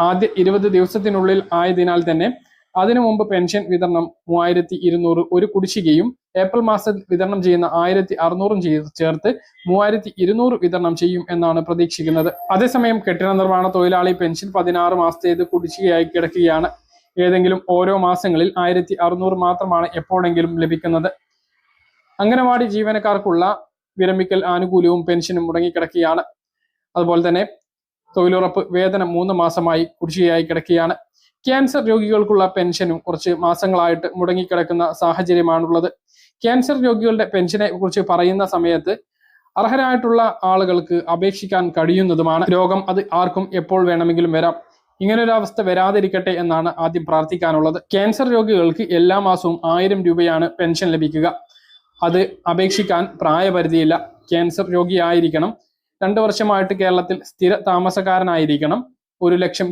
ആദ്യ ഇരുപത് ദിവസത്തിനുള്ളിൽ ആയതിനാൽ തന്നെ അതിനു മുമ്പ് പെൻഷൻ വിതരണം മൂവായിരത്തി ഇരുന്നൂറ് ഒരു കുടിശ്ശികയും ഏപ്രിൽ മാസത്തിൽ വിതരണം ചെയ്യുന്ന ആയിരത്തി അറുന്നൂറും ചേർത്ത് മൂവായിരത്തി ഇരുന്നൂറ് വിതരണം ചെയ്യും എന്നാണ് പ്രതീക്ഷിക്കുന്നത്. അതേസമയം കെട്ടിട നിർമ്മാണ തൊഴിലാളി പെൻഷൻ പതിനാറ് മാസത്തേത് കുടിശ്ശികയായി കിടക്കുകയാണ്. ഏതെങ്കിലും ഓരോ മാസങ്ങളിൽ ആയിരത്തി അറുന്നൂറ് മാത്രമാണ് എപ്പോഴെങ്കിലും ലഭിക്കുന്നത്. അംഗനവാടി ജീവനക്കാർക്കുള്ള വിരമിക്കൽ ആനുകൂല്യവും പെൻഷനും മുടങ്ങിക്കിടക്കുകയാണ്. അതുപോലെ തന്നെ തൊഴിലുറപ്പ് വേതനം മൂന്ന് മാസമായി കുടിശ്ശികയായി കിടക്കുകയാണ്. ക്യാൻസർ രോഗികൾക്കുള്ള പെൻഷനും കുറച്ച് മാസങ്ങളായിട്ട് മുടങ്ങിക്കിടക്കുന്ന സാഹചര്യമാണുള്ളത്. ക്യാൻസർ രോഗികളുടെ പെൻഷനെ കുറിച്ച് പറയുന്ന സമയത്ത് അർഹരായിട്ടുള്ള ആളുകൾക്ക് അപേക്ഷിക്കാൻ കഴിയുന്നതുമാണ്. രോഗം അത് ആർക്കും എപ്പോൾ വേണമെങ്കിലും വരാം. ഇങ്ങനൊരവസ്ഥ വരാതിരിക്കട്ടെ എന്നാണ് ആദ്യം പ്രാർത്ഥിക്കാനുള്ളത്. ക്യാൻസർ രോഗികൾക്ക് എല്ലാ മാസവും ആയിരം രൂപയാണ് പെൻഷൻ ലഭിക്കുക. അത് അപേക്ഷിക്കാൻ പ്രായപരിധിയില്ല. ക്യാൻസർ രോഗിയായിരിക്കണം. രണ്ട് വർഷമായിട്ട് കേരളത്തിൽ സ്ഥിര താമസക്കാരനായിരിക്കണം. ഒരു ലക്ഷം